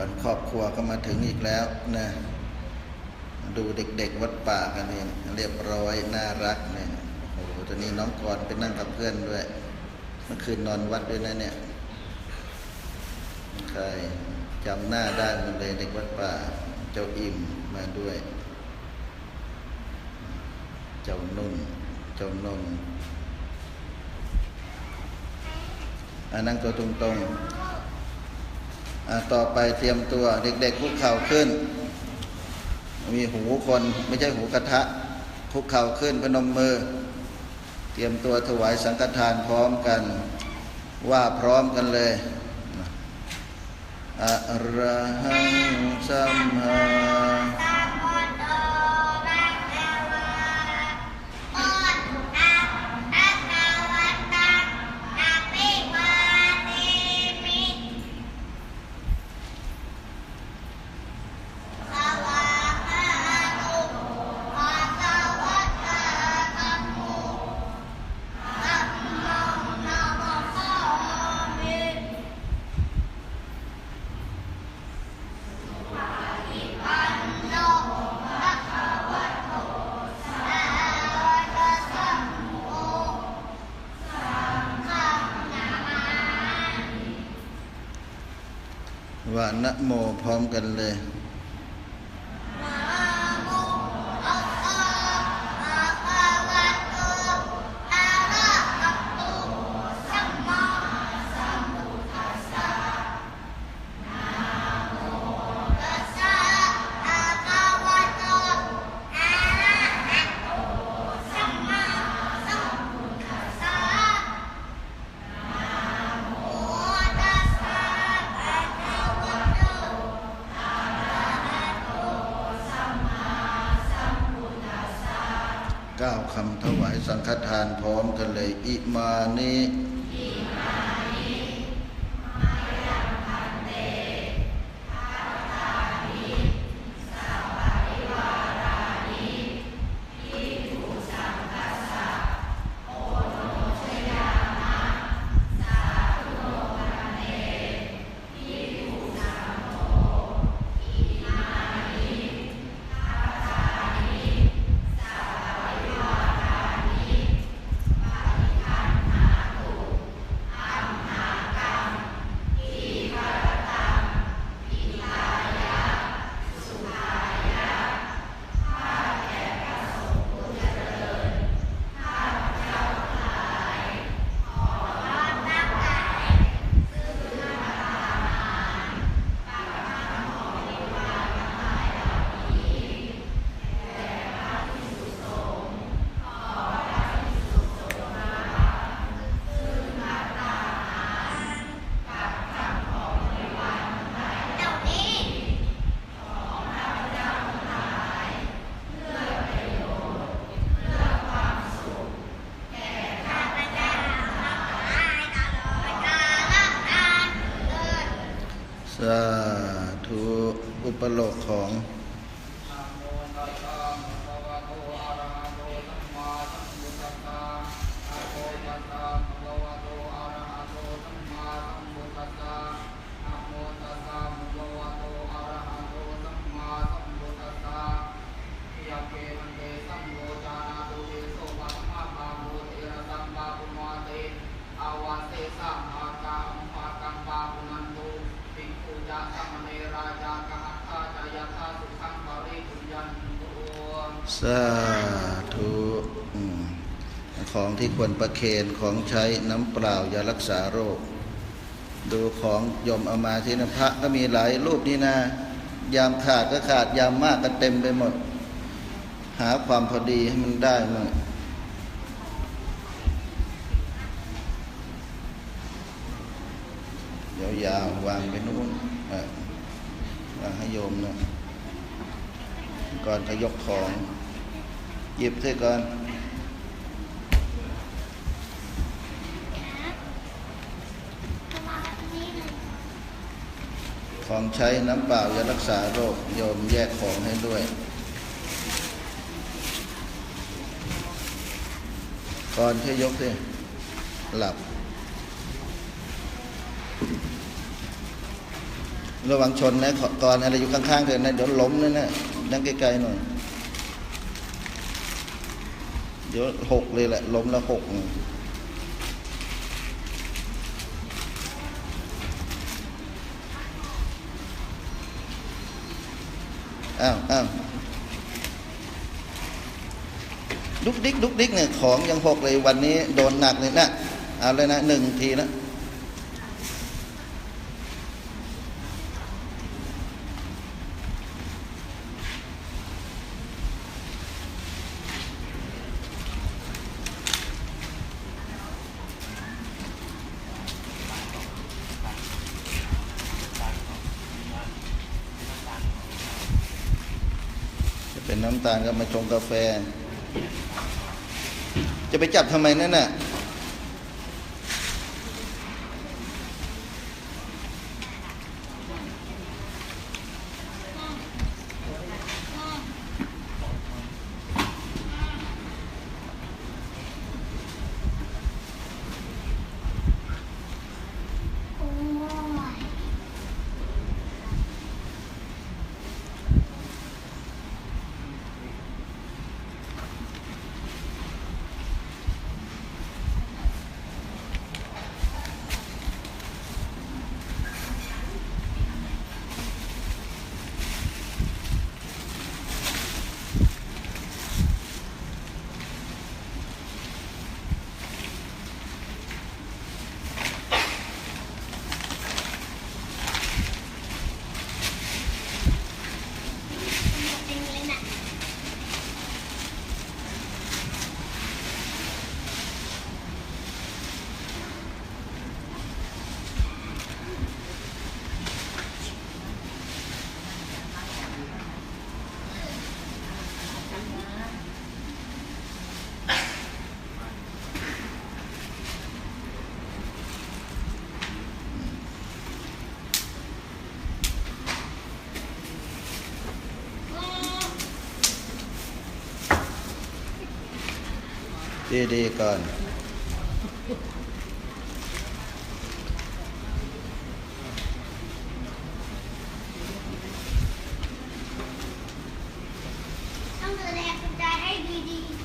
วันครอบครัวก็มาถึงอีกแล้วนะดูเด็กๆวัดป่ากันเองเรียบร้อยน่ารักเนี่ยโอ้โหตอนนี้น้องกรณ์ไปนั่งกับเพื่อนด้วยเมื่อคืนนอนวัดด้วยนะเนี่ยใครจำหน้าได้หมดเลยเด็กวัดป่า เจ้าอิ่มมาด้วย เจ้านุ่นเจ้านนอ่านั่งตัวตรงๆ ต่อไปเตรียมตัวเด็กๆคุกเข่าขึ้น มีหูคนไม่ใช่หูกระทะคุกเข่าขึ้นพนมมือ เตรียมตัวถวายสังฆทานพร้อมกัน ว่าพร้อมกันเลยอะระหังสัมมา โมพร้อมกันเลย ปโลกของ นะโมตัสสะภะคะวะโตอะระหะโตสัมมาสัมพุทธัสสะนะโมตัสสะภะคะวะโตอะระหะโตสัมมาสัมพุทธัสสะนะโมตัสสะภะคะวะโตอะระหะโตสัมมาสัมพุทธัสสะยะเกมันเตสัมโมจานาตุเตโสภะคะมะปะโมเตระสัมปะปุมาเตอาวาเสสะภะคะอัมภะกัมปะปุนันตุภิกขุจะสัมมเนราจากะหัตถาจายะทาสุขังปริปุญญันตุ สาธุของที่ควรประเคนของใช้น้ำเปล่ายารักษาโรค ดูของโยมเอามาที่นพระก็มีหลายรูปนี่นะ ยามขาดก็ขาดยามมากก็เต็มไปหมด หาความพอดีให้มันได้มั่งยาวๆวางไปนู้นวางให้โยมนะ ก่อนจะยกของ หยิบเสียก่อนของใช้น้ำเปล่าจะรักษาโรคโยมแยกของให้ด้วย ก่อนที่ยกสิหลับ ระวังชนนะก่อนอะไรอยู่ข้างๆเถอะนะเดี๋ยวล้มนั่นนะ นั่งไกลๆหน่อย เดี๋ยวหกเลยแหละล้มแล้วหกอ้าวอ้าวดุกดิกดุกดิกเนี่ยของยังหกเลยวันนี้โดนหนักเลยนะเอาเลยนะหนึ่งทีนะ นน้ำตาลก็มาชงกาแฟ จะไปจับทำไมนั่นน่ะ โอ้ย จริงเลยนะ ดีๆก่อน ต้องดูแลคุณยายให้ดีๆ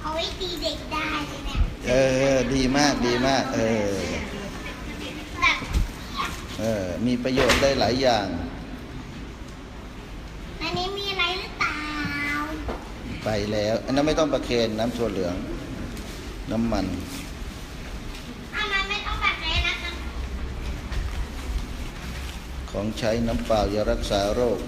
เอาไว้ตีเด็กได้เลยเนี่ยเออ ดีมากดีมาก เออ แบบเออ มีประโยชน์ได้หลายอย่าง อันนี้มีอะไรหรือเปล่าไปแล้ว อันนั้นไม่ต้องประเคนน้ำถั่วเหลือง น้ำมัน อันนั้นไม่ต้องแบบนี้นะคะ ของใช้น้ำเปล่ายารักษาโรค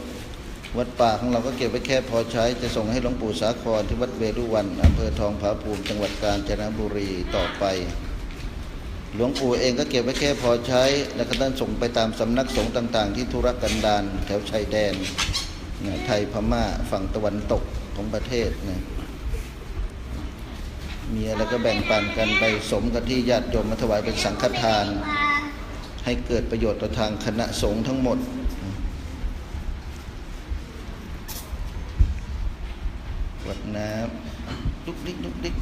วัดป่าของเราก็เก็บไว้แค่พอใช้จะส่งให้หลวงปู่สาครที่วัดเวรุวันอำเภอทองผาภูมิจังหวัดกาญจนบุรีต่อไป หลวงปู่เองก็เก็บไว้แค่พอใช้ แล้วก็ต้องส่งไปตามสำนักสงฆ์ต่างๆ ที่ธุรกันดารแถวชายแดนไทยพม่าฝั่งตะวันตกของประเทศนะมีอะไรก็แบ่งปันกันไปสมกับที่ญาติโยมมาถวายเป็นสังฆทาน ให้เกิดประโยชน์ต่อทางคณะสงฆ์ทั้งหมดวัดน้ำลุกดิ๊กลุกดิ๊ก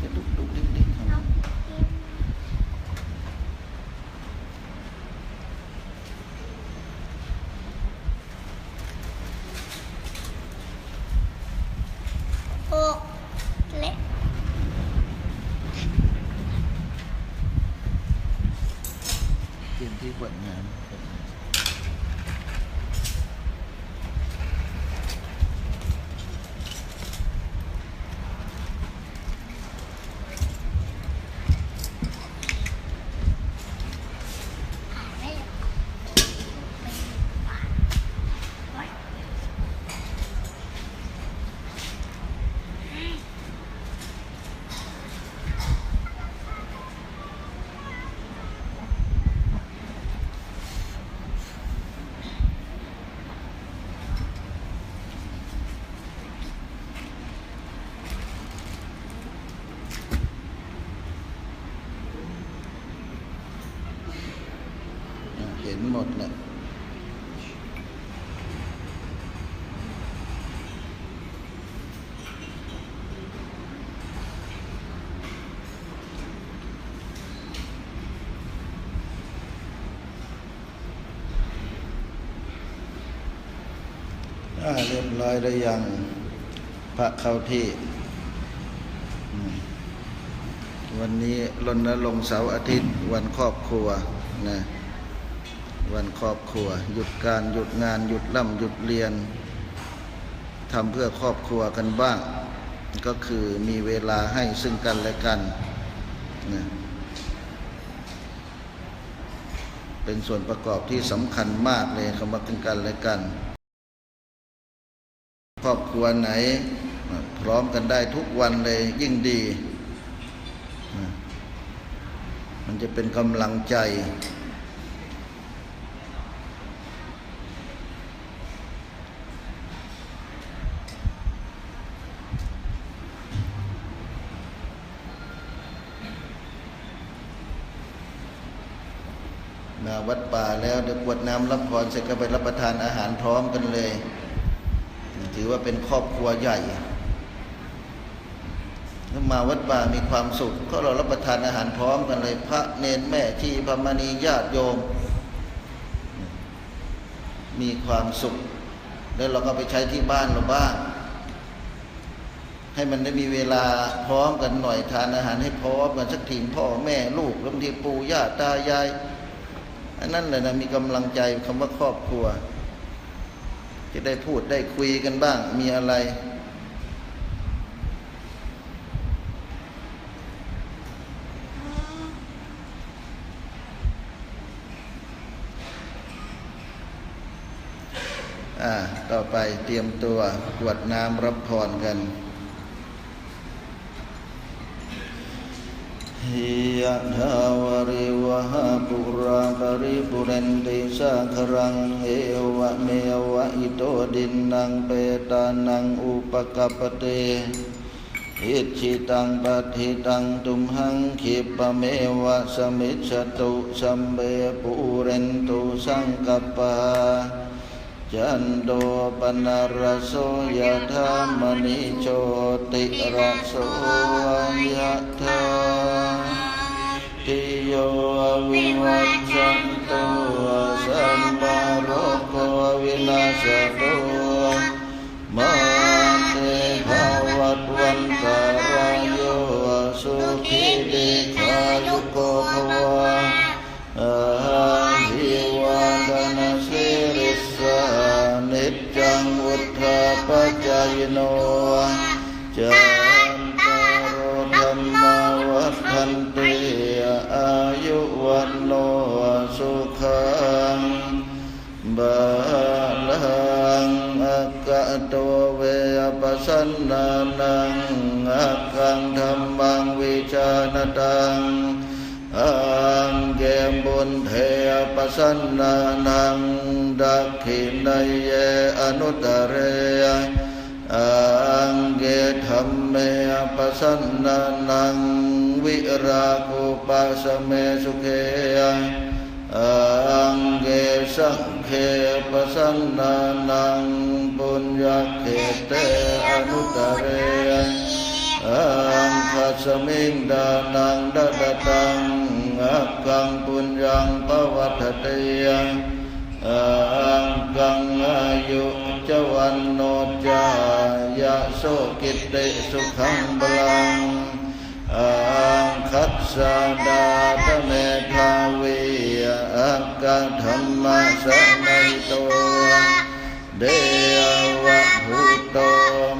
จะลุกลุกดิ๊ก ดแหละเรียบร้อยแล้ยังพระเข้าที่ วันนี้รณรงค์เสาร์อาทิตย์วันครอบครัวนะ วันครอบครัว หยุดการหยุดงานหยุดล่ำหยุดเรียนทำเพื่อครอบครัวกันบ้าง ก็คือมีเวลาให้ซึ่งกันและกันนะเป็นส่วนประกอบที่สำคัญมากเลยคำว่าซึ่งกันและกัน ครอบครัวไหน พร้อมกันได้ทุกวันเลยยิ่งดี มันจะเป็นกำลังใจ วัดป่าแล้วเดี๋ยวกวดน้ำรับพรเสร็จก็ไปรับประทานอาหารพร้อมกันเลย ถือว่าเป็นครอบครัวใหญ่ถ้ามาวัดป่ามีความสุข ก็เรารับประทานอาหารพร้อมกันเลย พระเนนแม่ชีพรมณีญาติโยม มีความสุข แล้วเราก็ไปใช้ที่บ้านเราบ้างให้มันได้มีเวลาพร้อมกันหน่อยทานอาหารให้พร้อมกันสักทีพ่อแม่ลูกล้วบางทีปู่ย่าตายาย อันนั้นแหละนะมีกำลังใจคำว่าครอบครัว จะได้พูดได้คุยกันบ้าง มีอะไรอ่าต่อไปเตรียมตัวกวดน้ำรับพรกันหิยะทาวริ วหาปุราปริปุเรนติสาครังเอวะเมวะอิโตดินนังเปตานังอุปกปเตอิชิตังปัฏิตังตุมหังขิปะเมวะสมิจฉตุสัมเบปุเรนตุสังกปาจันโดปนารโสยธามณิโชติระโสยธา ติโยวิวัชชันตุสัมปาโรโควินาศตุมาเตภวัตวันตารายโยสุขิติขายุโกภวะอาหิวาดนาสิริสานิจังวุฒาปัจจายโน ตเวปัสสนานังอากังธรรมังวิจานตังอังเกมบุญเทปสันนานังดักขินายเยอนุตเรยอังเกธรรมเมปสันนานังวิราคุปัสเมสุเข อังเกสังเขปสันนานังปุญญเขเตอนุตเรยอังคัสมิงดานังดัดตังอักังปุญญังปวัตเตยังอังกังอายุจวันโนจายะโสกิตติสุขังบลังอังคัสสะดาตเมทาวี อักขังธรรมสนัยโตเดวะภูโต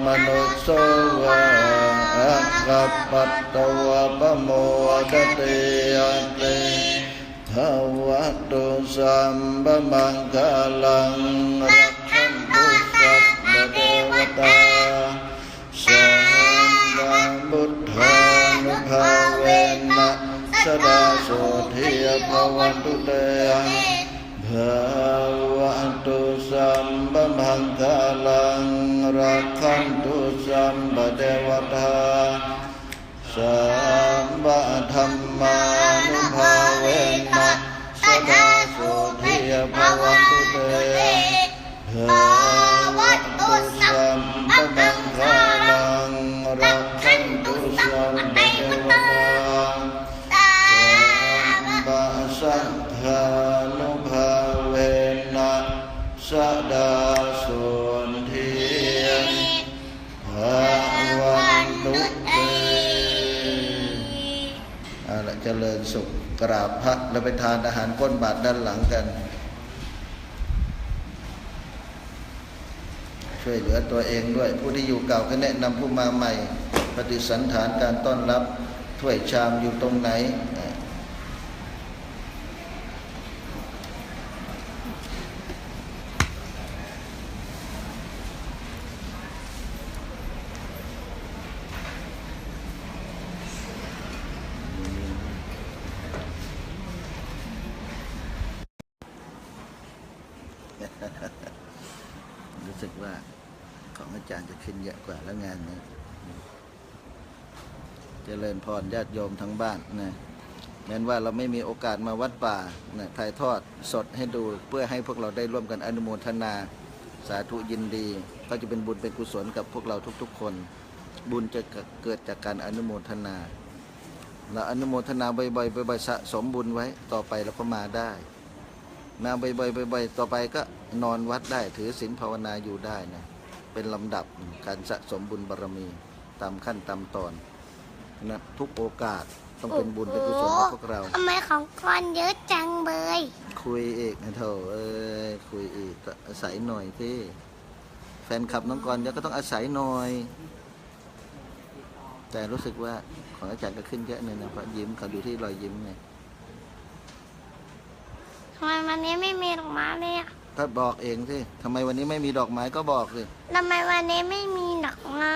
มนุสโสวะอัคคปัตตวะปโมดเตยเตภวะตุสัมบมังคลังรักขันตุสัพพเทวตาสัมมาบุทธานุภาเวนะสดา ภวันตุเตภาวะตุสัมปมังคลังรักขันตุสัมปเดวตาสัมปะธรรมานุภาเวนะสดาสุทิยภภ บพระแล้วไปทานอาหารก้นบาทด้านหลังกัน ช่วยเหลือตัวเองด้วย ผู้ที่อยู่เก่าก็แนะนำผู้มาใหม่ ปฏิสันฐานการต้อนรับถ้วยชามอยู่ตรงไหนเอ่อรู้สึกว่าของอาจารย์จะขึ้นเยอะกว่าแล้วงานนี้ เจริญพรญาติโยมทั้งบ้านนะแม้นว่าเราไม่มีโอกาสมาวัดป่านะถ่ายทอดสดให้ดูเพื่อให้พวกเราได้ร่วมกันอนุโมทนา สาธุยินดี ก็จะเป็นบุญเป็นกุศลกับพวกเราทุกๆ คน บุญจะเกิดจากการอนุโมทนาเราอนุโมทนาบ่อยๆบ่อยๆสะสมบุญไว้ต่อไปเราก็มาได้มาบ่อยๆบ่อยๆต่อไปก็นอนวัดได้ถือศีลภาวนาอยู่ได้นะเป็นลำดับการสะสมบุญบารมีตามขั้นตามตอน นะทุกโอกาสต้องเป็นบุญเป็นกุศลกับพวกเรา ทำไมของก้อนเยอะจังเบยคุยอีกนะเถอะเอ้ยคุยอีกก็อาศัยหน่อยที่แฟนคลับน้องกรณ์ก็ต้องอาศัยหน่อย แต่รู้สึกว่าของอาจารย์ก็ขึ้นเยอะเลยนะเพราะยิ้มเขาอยู่ที่รอยยิ้มไง ทำไมวันนี้ไม่มีดอกไม้เลยอะ ก็บอกเองสิทำไมวันนี้ไม่มีดอกไม้ก็บอกสิทำไมวันนี้ไม่มีดอกไม้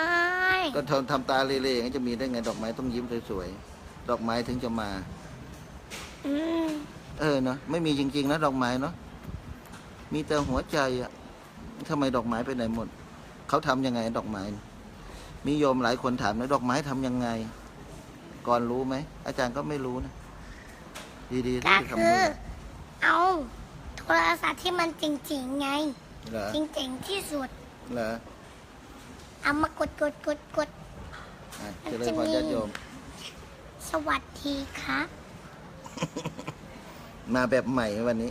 ก็ทำทำตาเล่ๆอย่างนี้จะมีได้ไงดอกไม้ต้องยิ้มสวยๆ ดอกไม้ถึงจะมา อืมเออเนาะไม่มีจริงๆนะดอกไม้เนาะ มีแต่หัวใจอะทำไมดอกไม้ไปไหนหมด เขาทำยังไงดอกไม้ มีโยมหลายคนถามนะดอกไม้ทำยังไง ก่อนรู้ไหม อาจารย์ก็ไม่รู้นะ ดีๆก็ที่คืทำมืออ เอา โทรศัพท์ที่มันจริงๆไง เหรอจริงๆที่สุด เหรอเอามากดกดกดกด อะเจริญพรญาติโยม สวัสดีครับ มาแบบใหม่วันนี้